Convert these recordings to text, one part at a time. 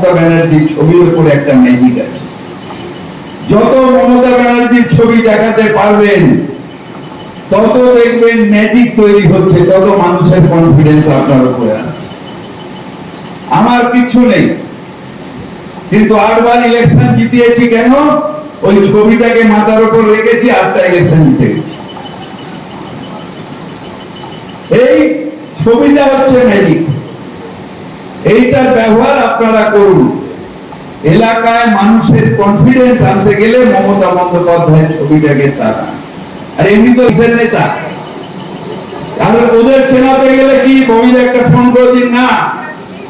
মমতা ব্যানার্জির ছবির উপরে একটা ম্যাজিক আছে। যত মমতা ব্যানার্জির ছবি দেখাতে পারবেন, তত দেখবেন ম্যাজিক তৈরি হচ্ছে, তত মানুষের কনফিডেন্স আপনার উপরে আসছে আমার কিছু নেই, কিন্তু আটবার ইলেকশন জিতিয়েছি কেন? ওই ছবিটাকে মাথার উপর রেখেছি আটটা ইলেকশন জিতে এই ছবিটা হচ্ছে ম্যাজিক এইটার ব্যবহার আপনারা করুন। এলাকায় মানুষের কনফিডেন্স আনতে গেলে মমতা বন্দ্যোপাধ্যায়ের ছবিটাকে তারা আর এমনি তো নেতা? আর ওদের চেনাতে গেলে কি? বমির একটা ফোন করে না,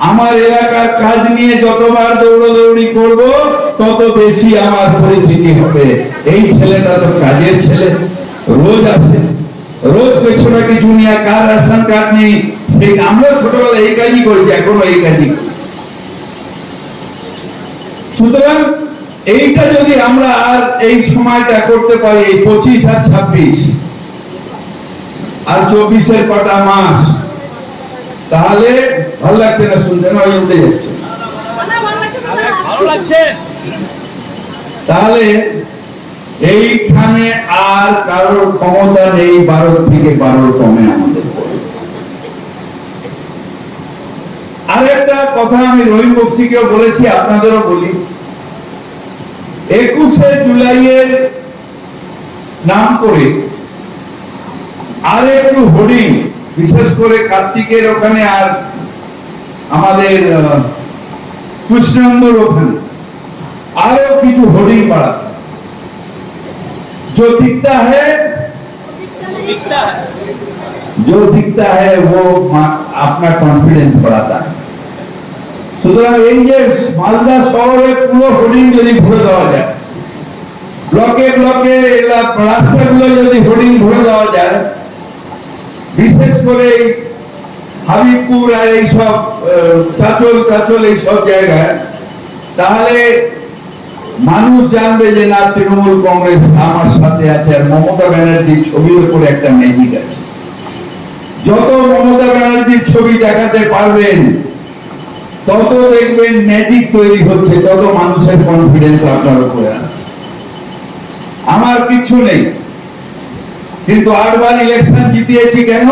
আমার এলাকার কাজ নিয়ে যতবার দৌড়দৌড়ি করব, তত বেশি আমার পরিচিতি হবে। এই ছেলেটা তো কাজের ছেলে, রোজ আসে। রোজ পেছনে কিছু নিয়ে কার রেশন কার্ড নেই? সেই আমরাও ছোটবেলায় এই কাজই করেছি এখনও এই কাজই। সুতরাং এইটা যদি আমরা আর এই সময়টা করতে পারি এই পঁচিশ আর ছাব্বিশ আর চব্বিশের কটা মাস তাহলে ভালো লাগছে না শুনতে? না ওই যাচ্ছে। তাহলে এইখানে আর কারোর ক্ষমতা নেই বারো থেকে বারোর কমে আমাদের আরেকটা কথা আমি রহিম বক্সিকেও বলেছি আপনাদেরও বলি। একুশে জুলাইয়ের নাম করে আর একটু হোর্ডিং বিশেষ করে কার্তিকের ওখানে আর আমাদের আহ, কৃষ্ণন্দর ওখানে আরও কিছু হোর্ডিং বাড়া जो दिखता है দিকটা जो दिखता है वो मा- अपना कॉन्फिडेंस बढ़ाता है সুতরাং এই যে মালদা শহরে পুরো হোর্ডিং যদি ভরে দেওয়া যায় ব্লকে ব্লকে এলা- রাস্তাগুলো যদি হোর্ডিং ভরে দেওয়া যায় বিশেষ করে এই হাবিবপুর আর এইসব আহ, চাচল টাচল এইসব জায়গায় তাহলে মানুষ জানবে যে না, তৃণমূল কংগ্রেস আমার সাথে আছে আর মমতা ব্যানার্জির ছবির উপরে একটা ম্যাজিক আছে। যত মমতা ব্যানার্জির ছবি দেখাতে পারবেন, তত দেখবেন ম্যাজিক তৈরি হচ্ছে, তত মানুষের কনফিডেন্স আপনার উপরে আসছে আমার কিছু নেই, কিন্তু আটবার ইলেকশন জিতিয়েছি কেন?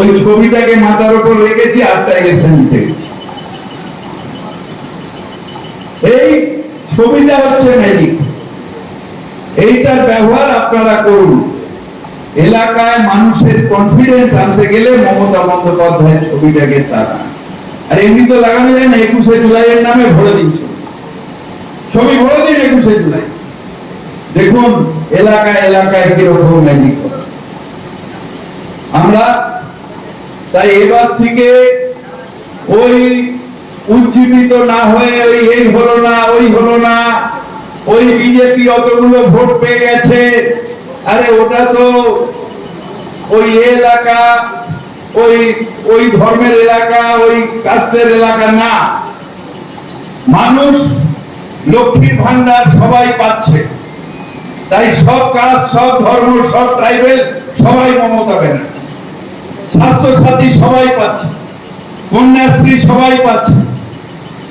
ওই ছবিটাকে মাথার উপর রেখেছি, আটটা ইলেকশন জিতে গেছি। এই ছবিটা হচ্ছে ম্যাজিক এইটার ব্যবহার আপনারা করুন। এলাকায় মানুষের কনফিডেন্স আনতে গেলে মমতা বন্দ্যোপাধ্যায়ের ছবিটাকে তারা আর এমনি তো লাগানো যায় না, একুশে জুলাইয়ের নামে ভরে দিন ছবি। ভরে দিন একুশে জুলাই। দেখুন, এলাকায় এলাকায় কীরকম ম্যাজিক আমরা তাই এবার থেকে ওই উজ্জীবিত না হয়ে ওই এই হলো না, ওই হলো না। ওই বিজেপি অতগুলো ভোট পেয়ে গেছে। আরে ওটা তো ওই এলাকা, ওই ওই ধর্মের এলাকা, ওই কাস্টের এলাকা না। মানুষ লক্ষ্মীর ভান্ডার সবাই পাচ্ছে। তাই সব কাজ, সব ধর্ম, সব ট্রাইবেল সবাই মমতা ব্যানার্জি। স্বাস্থ্য সাথী সবাই পাচ্ছে। কন্যাশ্রী সবাই পাচ্ছে।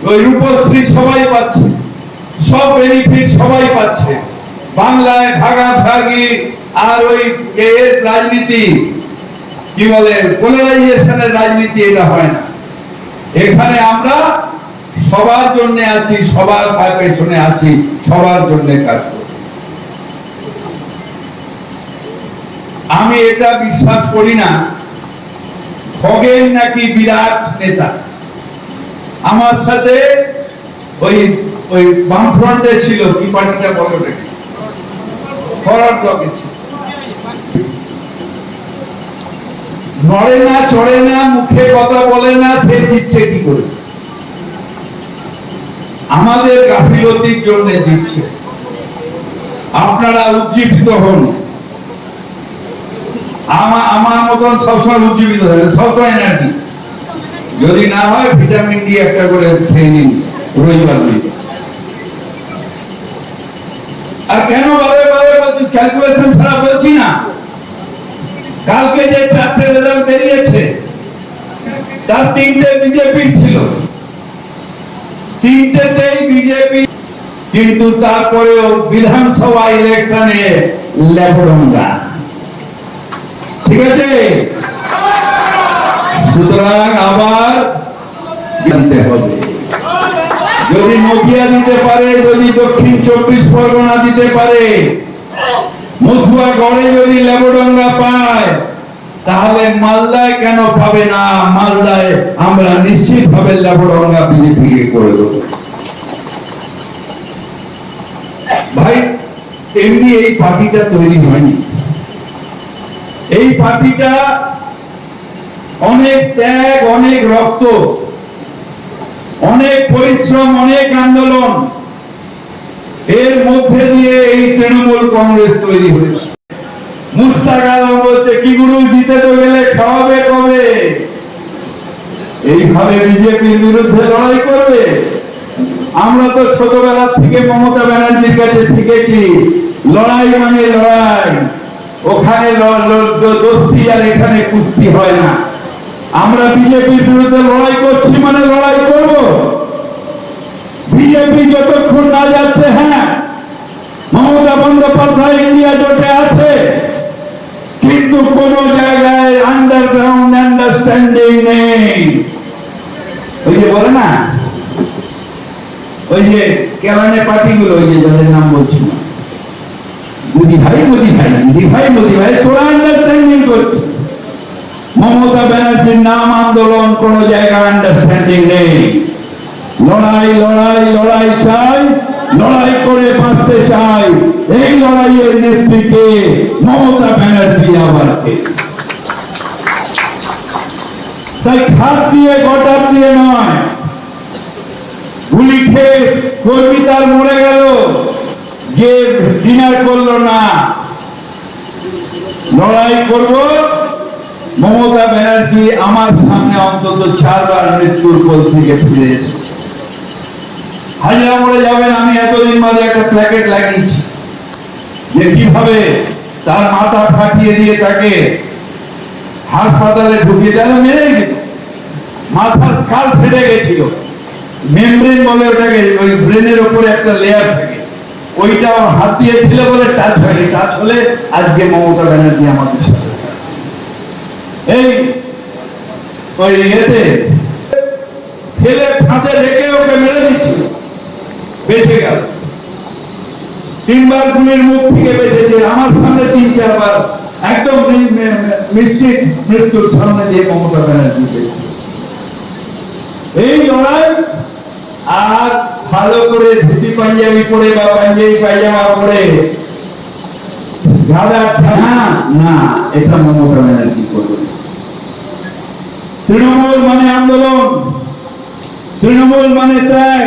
ওই রূপশ্রী সবাই পাচ্ছে। সব বেনিফিট সবাই পাচ্ছে। বাংলায় আর ওই রাজনীতি, কি বলে পোলারাইজেশনের রাজনীতি এটা হয় না। এখানে আমরা সবার জন্য আছি, সবার পেছনে আছি, সবার জন্য কাজ আমি এটা বিশ্বাস করি না। খগেন নাকি বিরাট নেতা? আমার সাথে ওই ওই বামফ্রন্টে ছিল, কি পার্টিটা বলো নাকি ফরওয়ার্ড ব্লকে ছিল। নড়ে না, চড়ে না, মুখে কথা বলে না, সে কি করে? আমাদের গাফিলতির জন্য জিতছে। আপনারা উজ্জীবিত হন। আমার মতন সবসময় উজ্জীবিত থাকে সবসময় এনার্জি যদি না হয়, ভিটামিন ডি একটা করে খেয়ে নিন রবিবার দিন আর কেন বারে বারে বলছিস ক্যালকুলেশন ছাড়া বলছি না? কালকে যে চারটে রেজাল্ট বেরিয়েছে, তার তিনটে বিজেপির ছিল। তিনটেতেই বিজেপি, কিন্তু তারপরেও বিধানসভা ইলেকশনে লেবরঙ্গা ঠিক আছে? সুতরাং আবার জানতে হবে। যদি নদিয়া দিতে পারে, যদি দক্ষিণ চব্বিশ পরগনা দিতে পারে মথুয়া গড়ে যদি লেবডঙ্গা পায়, তাহলে মালদায় কেন পাবে না? মালদায় আমরা নিশ্চিত ভাবে লেবডঙ্গা বিজেপিকে করে দেবো। ভাই, এমনি এই পার্টিটা তৈরি হয়নি। এই পার্টিটা অনেক ত্যাগ, অনেক রক্ত, অনেক পরিশ্রম, অনেক আন্দোলন, এর মধ্যে দিয়ে এই তৃণমূল কংগ্রেস তৈরি হয়েছে। মুস্তাক আলম বলছে, কি গুরু, জিতে তো গেলে খাওয়াবে কবে? এইভাবে বিজেপির বিরুদ্ধে লড়াই করবে? আমরা তো ছোটবেলা থেকে মমতা ব্যানার্জির কাছে শিখেছি, লড়াই মানে লড়াই, ওখানে দোস্তি আর এখানে কুস্তি হয় না। আমরা বিজেপির বিরুদ্ধে লড়াই করছি মানে লড়াই করব। বিজেপি যতক্ষণ না যাচ্ছে হ্যাঁ মমতা বন্দ্যোপাধ্যায় ইন্ডিয়া জোটে আছে। কিন্তু কোন জায়গায় আন্ডারগ্রাউন্ড আন্ডারস্ট্যান্ডিং নেই। ওই যে বলে না, ওই যে কেরানে পার্টিগুলো, ওই যে যাদের নাম বলছি না। মোদি ভাই মোদি ভাই মোদি ভাই মোদি ভাই, তোরা আন্ডারস্ট্যান্ডিং করছে। মমতা ব্যানার্জির নাম আন্দোলন কোন জায়গায় আন্ডারস্ট্যান্ডিং নেই। লড়াই লড়াই লড়াই চাই, লড়াই করে বাঁচতে চাই। এই লড়াইয়ের নেত্রীকে মমতা ব্যানার্জি আবার তাই খাত দিয়ে গটার দিয়ে নয়। গুলি খেয়ে কর্মী তার মরে গেল, যে ডিনার করল না। লড়াই করব মমতা ব্যানার্জি আমার সামনে অন্তত চারবার মৃত্যুর কোল থেকে ফিরে এসেছে। হাজিরা যাবেন, আমি এতদিন বাদে একটা প্ল্যাকেট লাগিয়েছি যে কীভাবে তার মাথা ফাটিয়ে দিয়ে তাকে হাসপাতালে ঢুকিয়ে দেয় মেরে গেল মাথার স্কাল ফেটে গেছিল। মেমব্রেন বলে ওটাকে, ওই ব্রেনের উপরে একটা লেয়ার থাকে। ওইটা আমার হাত দিয়েছিল বলে টাচ হয়নি। টাচ হলে আজকে মমতা ব্যানার্জি আমাদের সাথে এই, ওই ইয়েতে ফেলে ফাঁদে রেখে ওকে মেরে দিচ্ছিল বেঁচে গেল। তিনবার গুলির মুখ থেকে বেঁচেছে। আমার সামনে তিন, চারবার একদম নিশ্চিত মৃত্যুর সামনে দিয়ে মমতা ব্যানার্জি এই লড়াই আর ভালো করে ধুতি পাঞ্জাবি পরে বা পাঞ্জাবি পায়জামা পরে ঠানা না, এটা মমতা ব্যানার্জি করবে। তৃণমূল মানে আন্দোলন, তৃণমূল মানে ত্যাগ,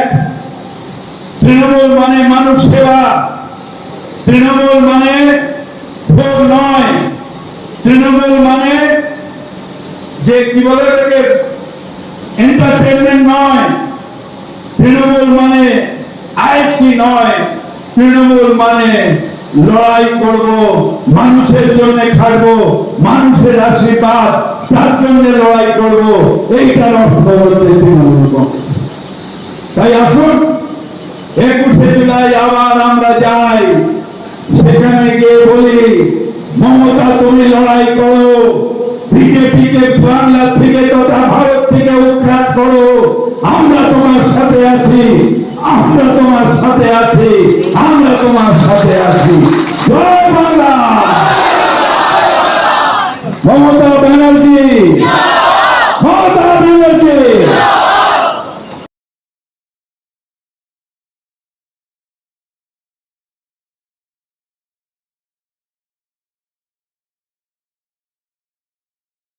তৃণমূল মানে মানুষ সেবা, তৃণমূল মানে ভোগ নয়, তৃণমূল মানে যে কি বলে এটাকে এন্টারটেনমেন্ট নয়, তৃণমূল মানে আইসি নয়, তৃণমূল মানে লড়াই করব, মানুষের জন্য খাটবো, মানুষের আশীর্বাদ তার জন্য লড়াই করব এইটার অর্থ হচ্ছে তৃণমূল কংগ্রেস তাই আসুন, একুশে জুলাই আবার আমরা যাই। সেখানে গিয়ে বলি, মমতা, তুমি লড়াই করো। বিজেপিকে বাংলা থেকে তথা ভারত থেকে উৎখাত করো। আমরা তোমার সাথে আছি, আমরা তোমার সাথে আছি, আমরা তোমার সাথে আছি। জয় বাংলা! মমতা ব্যানার্জি। মমতা ব্যানার্জি।